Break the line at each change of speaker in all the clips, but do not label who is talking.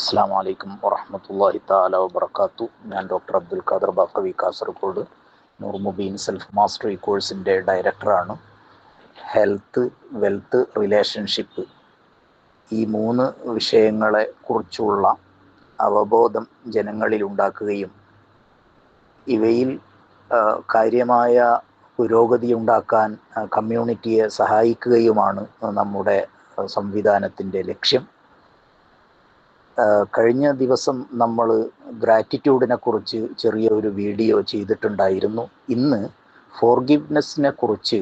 അസ്സാം വലൈക്കും വറഹമത്തല്ലാഹി താല വബർക്കാത്തു ഞാൻ doctor Abdul Khader Baqavi Kasaragod. Noor Mubeen self mastery കോഴ്സിന്റെ ഡയറക്ടറാണ്. ഹെൽത്ത് വെൽത്ത് റിലേഷൻഷിപ്പ് ഈ മൂന്ന് വിഷയങ്ങളെ കുറിച്ചുള്ള അവബോധം ജനങ്ങളിൽ ഉണ്ടാക്കുകയും ഇവയിൽ കാര്യമായ പുരോഗതി ഉണ്ടാക്കാൻ കമ്മ്യൂണിറ്റിയെ സഹായിക്കുകയുമാണ് നമ്മുടെ സംവിധാനത്തിന്റെ ലക്ഷ്യം. കഴിഞ്ഞ ദിവസം നമ്മൾ ഗ്രാറ്റിറ്റ്യൂഡിനെ കുറിച്ച് ചെറിയ ഒരു വീഡിയോ ചെയ്തിട്ടുണ്ടായിരുന്നു. ഇന്ന് ഫോർഗിവ്നെസ്സിനെ കുറിച്ച്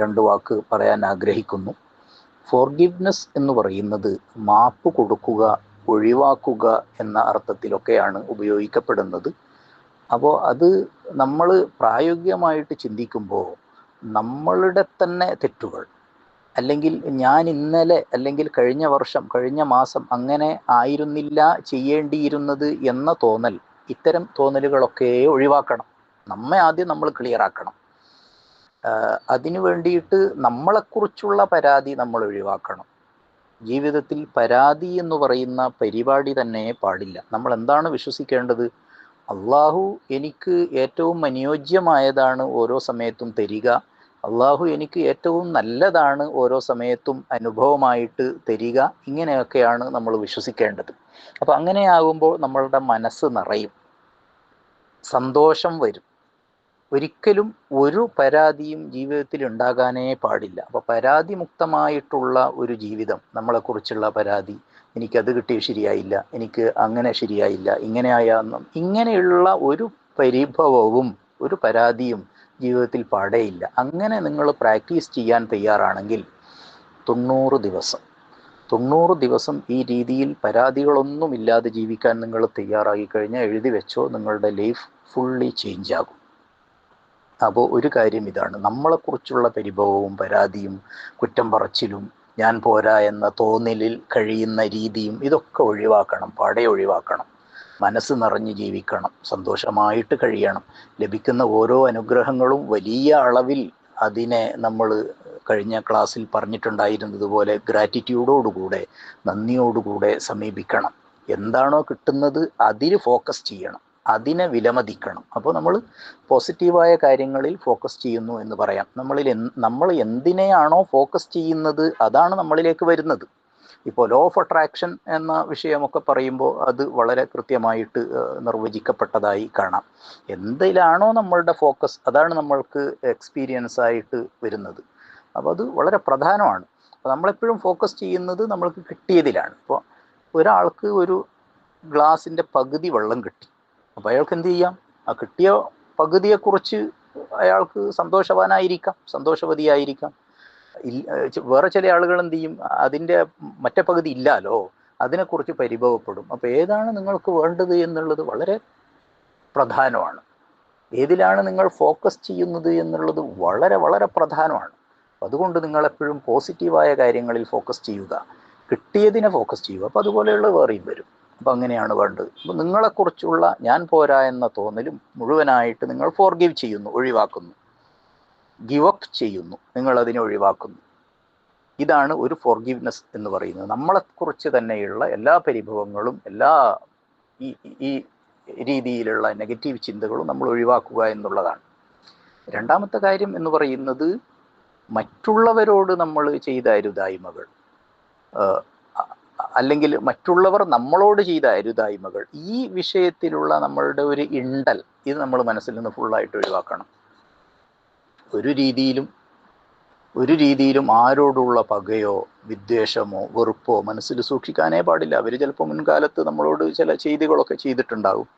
രണ്ട് വാക്ക് പറയാൻ ആഗ്രഹിക്കുന്നു. ഫോർഗിവ്നെസ് എന്ന് പറയുന്നത് മാപ്പ് കൊടുക്കുക ഒഴിവാക്കുക എന്ന അർത്ഥത്തിലൊക്കെയാണ് ഉപയോഗിക്കപ്പെടുന്നത്. അപ്പോൾ അത് നമ്മൾ പ്രായോഗികമായിട്ട് ചിന്തിക്കുമ്പോൾ നമ്മളുടെ തന്നെ തെറ്റുകൾ അല്ലെങ്കിൽ ഞാൻ ഇന്നലെ അല്ലെങ്കിൽ കഴിഞ്ഞ വർഷം കഴിഞ്ഞ മാസം അങ്ങനെ ആയിരുന്നില്ല ചെയ്യേണ്ടിയിരുന്നത് എന്ന തോന്നൽ ഇത്തരം തോന്നലുകളൊക്കെ ഒഴിവാക്കണം. നമ്മെ ആദ്യം നമ്മൾ ക്ലിയർ ആക്കണം. അതിനു വേണ്ടിയിട്ട് നമ്മളെക്കുറിച്ചുള്ള പരാതി നമ്മൾ ഒഴിവാക്കണം. ജീവിതത്തിൽ പരാതി എന്ന് പറയുന്ന പരിപാടി തന്നെ പാടില്ല. നമ്മൾ എന്താണ് വിശ്വസിക്കേണ്ടത്? അള്ളാഹു എനിക്ക് ഏറ്റവും അനുയോജ്യമായതാണ് ഓരോ സമയത്തും തരിക. അള്ളാഹു എനിക്ക് ഏറ്റവും നല്ലതാണ് ഓരോ സമയത്തും അനുഭവമായിട്ട് തരിക ഇങ്ങനെയൊക്കെയാണ് നമ്മൾ വിശ്വസിക്കേണ്ടത്. അപ്പം അങ്ങനെയാകുമ്പോൾ നമ്മളുടെ മനസ്സ് നിറയും. സന്തോഷം വരും. ഒരിക്കലും ഒരു പരാതിയും ജീവിതത്തിൽ ഉണ്ടാകാനേ പാടില്ല. അപ്പോൾ പരാതി മുക്തമായിട്ടുള്ള ഒരു ജീവിതം നമ്മളെക്കുറിച്ചുള്ള പരാതി എനിക്കത് കിട്ടിയ ശരിയായില്ല എനിക്ക് അങ്ങനെ ശരിയായില്ല ഇങ്ങനെ ആയാന്നും ഇങ്ങനെയുള്ള ഒരു പരിഭവവും ഒരു പരാതിയും ജീവിതത്തിൽ പാടേയില്ല. അങ്ങനെ നിങ്ങൾ പ്രാക്ടീസ് ചെയ്യാൻ തയ്യാറാണെങ്കിൽ തൊണ്ണൂറ് ദിവസം. തൊണ്ണൂറ് ദിവസം ഈ രീതിയിൽ പരാതികളൊന്നുമില്ലാതെ ജീവിക്കാൻ നിങ്ങൾ തയ്യാറായി കഴിഞ്ഞാൽ എഴുതി വെച്ചോ നിങ്ങളുടെ ലൈഫ് ഫുള്ളി ചേഞ്ച് ആകും. അപ്പോൾ ഒരു കാര്യം ഇതാണ്. നമ്മളെക്കുറിച്ചുള്ള പരിഭവവും പരാതിയും കുറ്റം പറച്ചിലും ഞാൻ പോരാ എന്ന തോന്നലിൽ കഴിയുന്ന രീതിയും ഇതൊക്കെ ഒഴിവാക്കണം പാടെ ഒഴിവാക്കണം മനസ്സ് നിറഞ്ഞ് ജീവിക്കണം. സന്തോഷമായിട്ട് കഴിയണം. ലഭിക്കുന്ന ഓരോ അനുഗ്രഹങ്ങളും വലിയ അളവിൽ അതിനെ നമ്മൾ കഴിഞ്ഞ ക്ലാസ്സിൽ പറഞ്ഞിട്ടുണ്ടായിരുന്നതുപോലെ ഗ്രാറ്റിറ്റ്യൂഡോടുകൂടെ നന്ദിയോടുകൂടെ സമീപിക്കണം. എന്താണോ കിട്ടുന്നത് അതിൽ ഫോക്കസ് ചെയ്യണം. അതിനെ വിലമതിക്കണം. അപ്പോൾ നമ്മൾ പോസിറ്റീവായ കാര്യങ്ങളിൽ ഫോക്കസ് ചെയ്യുന്നു എന്ന് പറയാം. നമ്മളിൽ നമ്മൾ എന്തിനെയാണോ ഫോക്കസ് ചെയ്യുന്നത് അതാണ് നമ്മളിലേക്ക് വരുന്നത്. ഇപ്പോൾ ലോ ഓഫ് അട്രാക്ഷൻ എന്ന വിഷയമൊക്കെ പറയുമ്പോൾ അത് വളരെ കൃത്യമായിട്ട് നിർവചിക്കപ്പെട്ടതായി കാണാം. എന്തിലാണോ നമ്മളുടെ ഫോക്കസ് അതാണ് നമ്മൾക്ക് എക്സ്പീരിയൻസ് ആയിട്ട് വരുന്നത്. അപ്പോൾ അത് വളരെ പ്രധാനമാണ്. അപ്പോൾ നമ്മളെപ്പോഴും ഫോക്കസ് ചെയ്യുന്നത് നമ്മൾക്ക് കിട്ടിയതിലാണ്. ഇപ്പോൾ ഒരാൾക്ക് ഒരു ഗ്ലാസിന്റെ പകുതി വെള്ളം കിട്ടി. അപ്പോൾ അയാൾക്ക് എന്ത് ചെയ്യാം? ആ കിട്ടിയ പകുതിയെക്കുറിച്ച് അയാൾക്ക് സന്തോഷവാനായിരിക്കാം സന്തോഷവതിയായിരിക്കാം. വേറെ ചില ആളുകൾ എന്ത് ചെയ്യും? അതിന്റെ മറ്റേ പകുതി ഇല്ലാലോ? അതിനെക്കുറിച്ച് പരിഭവപ്പെടും. അപ്പോൾ ഏതാണ് നിങ്ങൾക്ക് വേണ്ടത് എന്നുള്ളത് വളരെ പ്രധാനമാണ്. ഏതിലാണ് നിങ്ങൾ ഫോക്കസ് ചെയ്യുന്നത് എന്നുള്ളത് വളരെ വളരെ പ്രധാനമാണ്. അതുകൊണ്ട് നിങ്ങൾ എപ്പോഴും പോസിറ്റീവായ കാര്യങ്ങളിൽ ഫോക്കസ് ചെയ്യുക. കിട്ടിയതിനെ ഫോക്കസ് ചെയ്യുക. അപ്പോൾ അതുപോലെയുള്ള വേറെയും വരും. അപ്പം അങ്ങനെയാണ് വേണ്ടത്. അപ്പം നിങ്ങളെക്കുറിച്ചുള്ള ഞാൻ പോരാ എന്ന തോന്നലും മുഴുവനായിട്ട് നിങ്ങൾ ഫോർഗീവ് ചെയ്യുന്നു ഒഴിവാക്കുന്നു. ഗിവ് അപ്പ് ചെയ്യുന്നു. നിങ്ങൾ അതിനെ ഒഴിവാക്കുന്നു. ഇതാണ് ഒരു ഫോർഗീവ്നെസ് എന്ന് പറയുന്നത്. നമ്മളെക്കുറിച്ച് തന്നെയുള്ള എല്ലാ പരിഭവങ്ങളും എല്ലാ ഈ ഈ രീതിയിലുള്ള നെഗറ്റീവ് ചിന്തകളും നമ്മൾ ഒഴിവാക്കുക എന്നുള്ളതാണ്. രണ്ടാമത്തെ കാര്യം എന്ന് പറയുന്നത് മറ്റുള്ളവരോട് നമ്മൾ ചെയ്ത അരുതായ്മകൾ. അല്ലെങ്കിൽ മറ്റുള്ളവർ നമ്മളോട് ചെയ്ത അരുതായ്മകൾ. ഈ വിഷയത്തിലുള്ള നമ്മളുടെ ഒരു ഇണ്ടൽ ഇത് നമ്മൾ മനസ്സിൽ നിന്ന് ഫുള്ളായിട്ട് ഒഴിവാക്കണം. ഒരു രീതിയിലും ഒരു രീതിയിലും ആരോടുള്ള പകയോ വിദ്വേഷമോ വെറുപ്പോ മനസ്സിൽ സൂക്ഷിക്കാനേ പാടില്ല. അവർ ചിലപ്പോൾ മുൻകാലത്ത് നമ്മളോട് ചില ചെയ്തികളൊക്കെ ചെയ്തിട്ടുണ്ടാകും.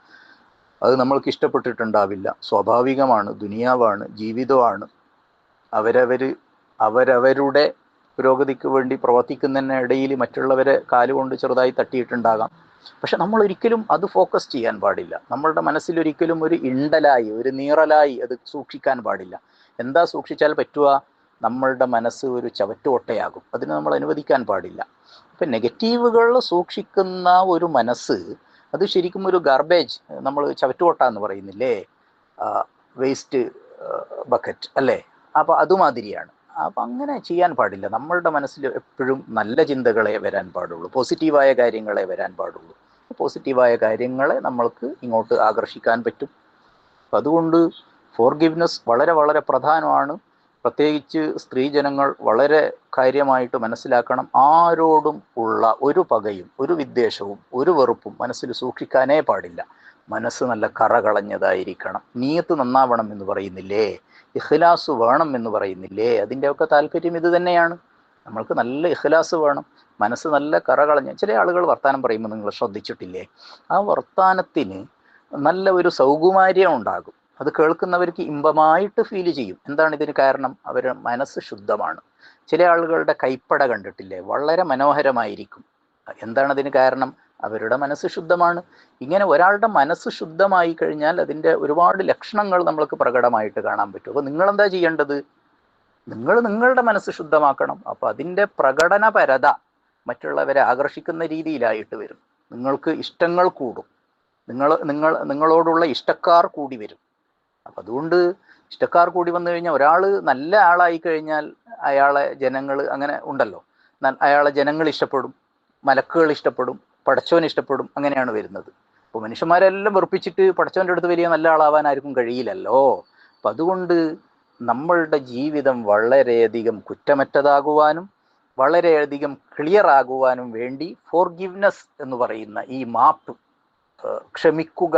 അത് നമ്മൾക്ക് ഇഷ്ടപ്പെട്ടിട്ടുണ്ടാവില്ല. സ്വാഭാവികമാണ് ദുനിയാവാണ് ജീവിതമാണ്. അവരവർ അവരവരുടെ പുരോഗതിക്ക് വേണ്ടി പ്രവർത്തിക്കുന്നതിന് ഇടയിൽ മറ്റുള്ളവരെ കാലുകൊണ്ട് ചെറുതായി തട്ടിയിട്ടുണ്ടാകാം. പക്ഷെ നമ്മൾ ഒരിക്കലും അത് ഫോക്കസ് ചെയ്യാൻ പാടില്ല. നമ്മളുടെ മനസ്സിൽ ഒരിക്കലും ഒരു ഇണ്ടലായി ഒരു നീറലായി അത് സൂക്ഷിക്കാൻ പാടില്ല. എന്താ സൂക്ഷിച്ചാൽ പറ്റുക? നമ്മളുടെ മനസ്സ് ഒരു ചവറ്റുകൊട്ടയാകും. അതിന് നമ്മൾ അനുവദിക്കാൻ പാടില്ല. അപ്പം നെഗറ്റീവുകൾ സൂക്ഷിക്കുന്ന ഒരു മനസ്സ് അത് ശരിക്കും ഒരു ഗാർബേജ് നമ്മൾ ചവറ്റുകൊട്ട എന്ന് പറയുന്നില്ലേ? വേസ്റ്റ് ബക്കറ്റ് അല്ലേ? അപ്പോൾ അതുമാതിരിയാണ്. അപ്പം അങ്ങനെ ചെയ്യാൻ പാടില്ല. നമ്മളുടെ മനസ്സിൽ എപ്പോഴും നല്ല ചിന്തകളെ വരാൻ പാടുള്ളൂ. പോസിറ്റീവായ കാര്യങ്ങളെ വരാൻ പാടുള്ളൂ. പോസിറ്റീവായ കാര്യങ്ങളെ നമ്മൾക്ക് ഇങ്ങോട്ട് ആകർഷിക്കാൻ പറ്റും. അതുകൊണ്ട് ഫോർഗിവ്നെസ് വളരെ വളരെ പ്രധാനമാണ്. പ്രത്യേകിച്ച് സ്ത്രീജനങ്ങൾ വളരെ കാര്യമായിട്ട് മനസ്സിലാക്കണം. ആരോടും ഉള്ള ഒരു പകയും ഒരു വിദ്വേഷവും ഒരു വെറുപ്പും മനസ്സിൽ സൂക്ഷിക്കാനേ പാടില്ല. മനസ്സ് നല്ല കറ കളഞ്ഞതായിരിക്കണം. നീയത്ത് നന്നാവണം എന്ന് പറയുന്നില്ലേ? ഇഖ്ലാസ് വേണം എന്ന് പറയുന്നില്ലേ? അതിന്റെയൊക്കെ താല്പര്യം ഇത് തന്നെയാണ്. നമ്മൾക്ക് നല്ല ഇഖ്ലാസ് വേണം. മനസ്സ് നല്ല കറ കളഞ്ഞ ചില ആളുകൾ വർത്താനം പറയുമ്പോൾ നിങ്ങൾ ശ്രദ്ധിച്ചിട്ടില്ലേ? ആ വർത്തമാനത്തിന് നല്ല ഒരു സൗകുമാര്യം ഉണ്ടാകും അത് കേൾക്കുന്നവർക്ക് ഇമ്പമായിട്ട് ഫീൽ ചെയ്യും. എന്താണ് ഇതിന് കാരണം? അവരുടെ മനസ്സ് ശുദ്ധമാണ്. ചില ആളുകളുടെ കൈപ്പട കണ്ടിട്ടില്ലേ? വളരെ മനോഹരമായിരിക്കും. എന്താണ് അതിന് കാരണം? അവരുടെ മനസ്സ് ശുദ്ധമാണ്. ഇങ്ങനെ ഒരാളുടെ മനസ്സ് ശുദ്ധമായി കഴിഞ്ഞാൽ അതിന്റെ ഒരുപാട് ലക്ഷണങ്ങൾ നമ്മൾക്ക് പ്രകടമായിട്ട് കാണാൻ പറ്റും. അപ്പോൾ നിങ്ങളെന്താ ചെയ്യേണ്ടത്? നിങ്ങൾ നിങ്ങളുടെ മനസ്സ് ശുദ്ധമാക്കണം. അപ്പോൾ അതിന്റെ പ്രകടനപരത മറ്റുള്ളവരെ ആകർഷിക്കുന്ന രീതിയിലായിട്ട് വരും. നിങ്ങൾക്ക് ഇഷ്ടങ്ങൾ കൂടും. നിങ്ങൾ നിങ്ങൾ നിങ്ങളോടുള്ള ഇഷ്ടക്കാർ കൂടി വരും. അപ്പം അതുകൊണ്ട് ഇഷ്ടക്കാർ കൂടി വന്നു കഴിഞ്ഞാൽ ഒരാൾ നല്ല ആളായി കഴിഞ്ഞാൽ അയാളെ ജനങ്ങൾ അങ്ങനെ ഉണ്ടല്ലോ. അയാളെ ജനങ്ങൾ ഇഷ്ടപ്പെടും മലക്കുകൾ ഇഷ്ടപ്പെടും പടച്ചവൻ ഇഷ്ടപ്പെടും അങ്ങനെയാണ് വരുന്നത്. അപ്പോൾ മനുഷ്യന്മാരെല്ലാം വെറുപ്പിച്ചിട്ട് പടച്ചവന്റെ അടുത്ത് വലിയ നല്ല ആളാവാൻ ആർക്കും കഴിയില്ലല്ലോ. അപ്പം അതുകൊണ്ട് നമ്മളുടെ ജീവിതം വളരെയധികം കുറ്റമറ്റതാകുവാനും വളരെയധികം ക്ലിയർ ആകുവാനും വേണ്ടി ഫോർഗിവ്നെസ് എന്ന് പറയുന്ന ഈ മാപ്പ് ക്ഷമിക്കുക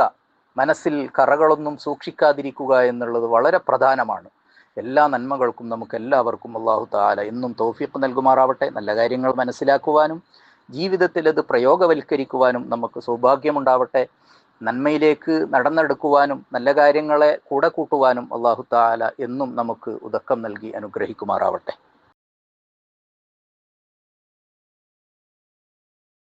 മനസ്സിൽ കറകളൊന്നും സൂക്ഷിക്കാതിരിക്കുക എന്നുള്ളത് വളരെ പ്രധാനമാണ്. എല്ലാ നന്മകൾക്കും നമുക്ക് എല്ലാവർക്കും അള്ളാഹു താല എന്നും തോഫീഖ് നൽകുമാറാവട്ടെ. നല്ല കാര്യങ്ങൾ മനസ്സിലാക്കുവാനും ജീവിതത്തിൽ അത് പ്രയോഗവൽക്കരിക്കുവാനും നമുക്ക് സൗഭാഗ്യമുണ്ടാവട്ടെ. നന്മയിലേക്ക് നടന്നെടുക്കുവാനും നല്ല കാര്യങ്ങളെ കൂടെ കൂട്ടുവാനും അള്ളാഹു താല എന്നും നമുക്ക് ഉദക്കം നൽകി അനുഗ്രഹിക്കുമാറാവട്ടെ.